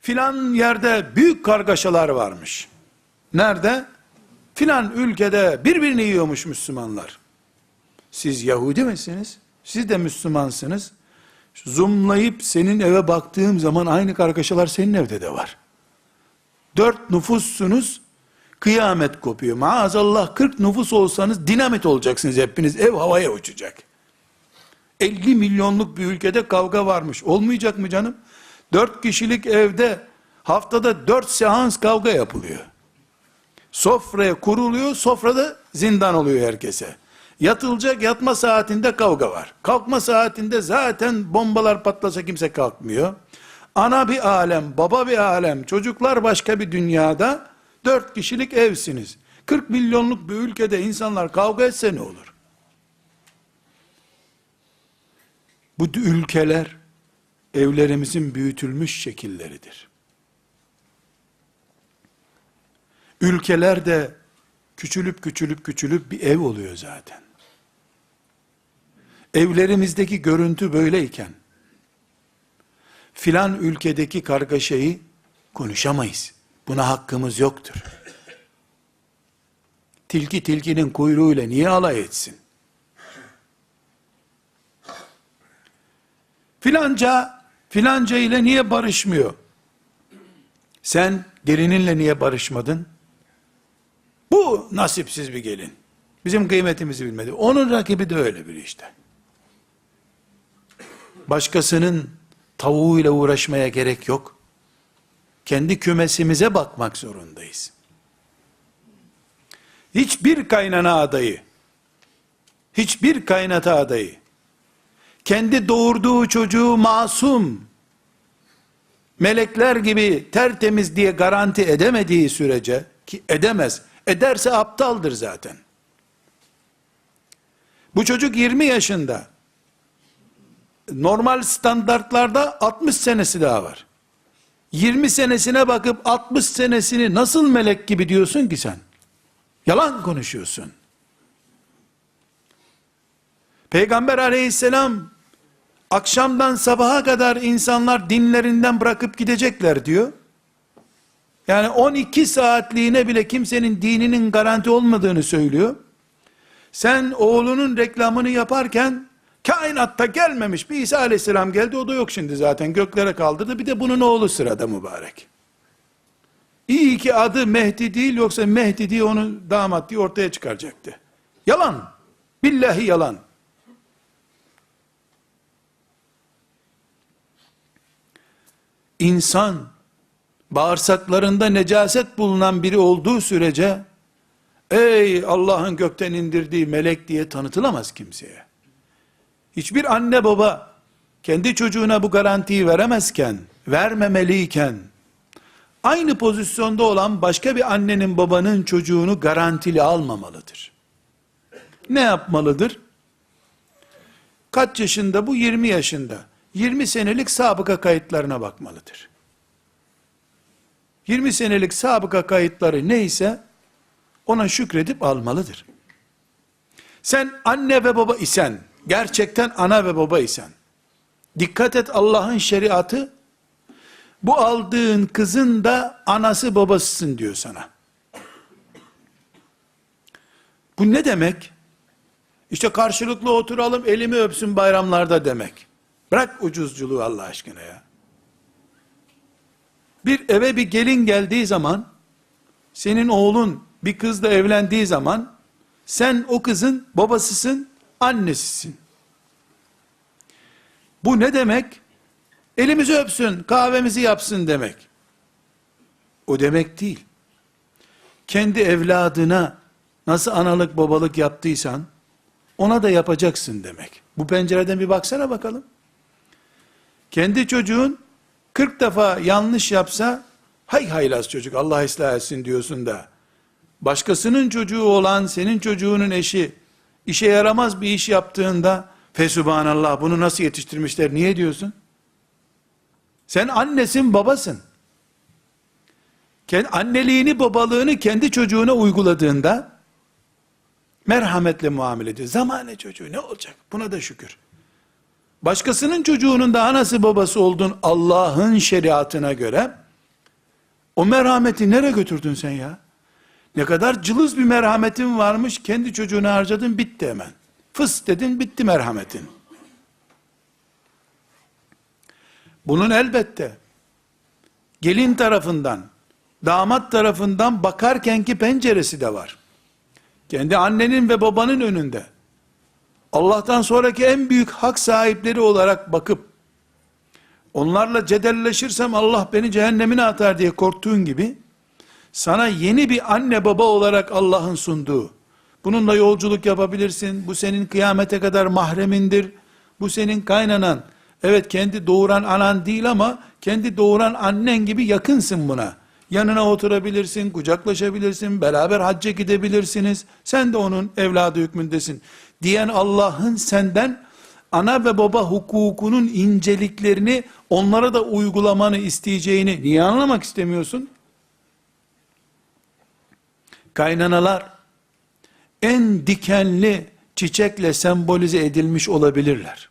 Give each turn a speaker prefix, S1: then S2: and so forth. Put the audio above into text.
S1: Filan yerde büyük kargaşalar varmış. Nerede? Filan ülkede birbirini yiyormuş Müslümanlar. Siz Yahudi misiniz? Siz de Müslümansınız. Zoomlayıp senin eve baktığım zaman aynı kargaşalar senin evde de var. Dört nüfussunuz, kıyamet kopuyor. Maazallah 40 nüfus olsanız dinamit olacaksınız hepiniz. Ev havaya uçacak. 50 milyonluk bir ülkede kavga varmış. Olmayacak mı canım? 4 kişilik evde haftada 4 seans kavga yapılıyor. Sofraya kuruluyor, sofrada zindan oluyor herkese. Yatılacak yatma saatinde kavga var. Kalkma saatinde zaten bombalar patlasa kimse kalkmıyor. Ana bir alem, baba bir alem, çocuklar başka bir dünyada dört kişilik evsiniz. 40 milyonluk bir ülkede insanlar kavga etse ne olur? Bu ülkeler evlerimizin büyütülmüş şekilleridir. Ülkeler de küçülüp küçülüp küçülüp bir ev oluyor zaten. Evlerimizdeki görüntü böyleyken filan ülkedeki kargaşayı konuşamayız. Buna hakkımız yoktur. Tilki tilkinin kuyruğuyla niye alay etsin? Filanca filanca ile niye barışmıyor? Sen gelininle niye barışmadın? Bu nasipsiz bir gelin. Bizim kıymetimizi bilmedi. Onun rakibi de öyle biri işte. Başkasının tavuğuyla uğraşmaya gerek yok. Kendi kümesimize bakmak zorundayız. Hiçbir kaynana adayı, hiçbir kaynata adayı, kendi doğurduğu çocuğu masum, melekler gibi tertemiz diye garanti edemediği sürece, ki edemez, ederse aptaldır zaten. Bu çocuk 20 yaşında, normal standartlarda 60 senesi daha var. 20 senesine bakıp 60 senesini nasıl melek gibi diyorsun ki sen? Yalan konuşuyorsun. Peygamber aleyhisselam akşamdan sabaha kadar insanlar dinlerinden bırakıp gidecekler diyor. Yani 12 saatliğine bile kimsenin dininin garanti olmadığını söylüyor. Sen oğlunun reklamını yaparken kainatta gelmemiş bir İsa aleyhisselam geldi o da yok şimdi zaten göklere kaldırdı bir de bunun oğlu sırada mübarek. İyi ki adı Mehdi değil yoksa Mehdi diye onu damat diye ortaya çıkaracaktı. Yalan. Billahi yalan. İnsan bağırsaklarında necaset bulunan biri olduğu sürece ey Allah'ın gökten indirdiği melek diye tanıtılamaz kimseye. Hiçbir anne baba kendi çocuğuna bu garantiyi veremezken, vermemeliyken, aynı pozisyonda olan başka bir annenin babanın çocuğunu garantili almamalıdır. Ne yapmalıdır? Kaç yaşında bu? 20 yaşında. 20 senelik sabıka kayıtlarına bakmalıdır. 20 senelik sabıka kayıtları neyse ona şükredip almalıdır. Sen anne ve baba isen, gerçekten ana ve baba isen, dikkat et Allah'ın şeriatı, bu aldığın kızın da anası babasısın diyor sana. Bu ne demek? İşte karşılıklı oturalım elimi öpsün bayramlarda demek. Bırak ucuzculuğu Allah aşkına ya. Bir eve bir gelin geldiği zaman, senin oğlun bir kızla evlendiği zaman, sen o kızın babasısın, annesisin. Bu ne demek? Elimizi öpsün, kahvemizi yapsın demek. O demek değil. Kendi evladına nasıl analık babalık yaptıysan, ona da yapacaksın demek. Bu pencereden bir baksana bakalım. Kendi çocuğun 40 defa yanlış yapsa, hay haylaz çocuk Allah ıslah etsin diyorsun da, başkasının çocuğu olan senin çocuğunun eşi, işe yaramaz bir iş yaptığında, fesubhanallah bunu nasıl yetiştirmişler, niye diyorsun? Sen annesin, babasın. Anneliğini, babalığını kendi çocuğuna uyguladığında, merhametle muamele ediyor. Zamane çocuğu ne olacak? Buna da şükür. Başkasının çocuğunun da anası babası olduğun Allah'ın şeriatına göre O merhameti nereye götürdün sen ya? Ne kadar cılız bir merhametin varmış, kendi çocuğunu harcadın, bitti hemen. Fıs dedin, bitti merhametin. Bunun elbette gelin tarafından, damat tarafından bakarkenki penceresi de var. Kendi annenin ve babanın önünde. Allah'tan sonraki en büyük hak sahipleri olarak bakıp, onlarla cedelleşirsem Allah beni cehennemine atar diye korktuğun gibi, sana yeni bir anne baba olarak Allah'ın sunduğu, bununla yolculuk yapabilirsin, bu senin kıyamete kadar mahremindir, bu senin kaynanan, evet kendi doğuran anan değil ama, kendi doğuran annen gibi yakınsın buna. Yanına oturabilirsin, kucaklaşabilirsin, beraber hacca gidebilirsiniz, sen de onun evladı hükmündesin. Diyen Allah'ın senden, ana ve baba hukukunun inceliklerini onlara da uygulamanı isteyeceğini niye anlamak istemiyorsun? Kaynanalar en dikenli çiçekle sembolize edilmiş olabilirler.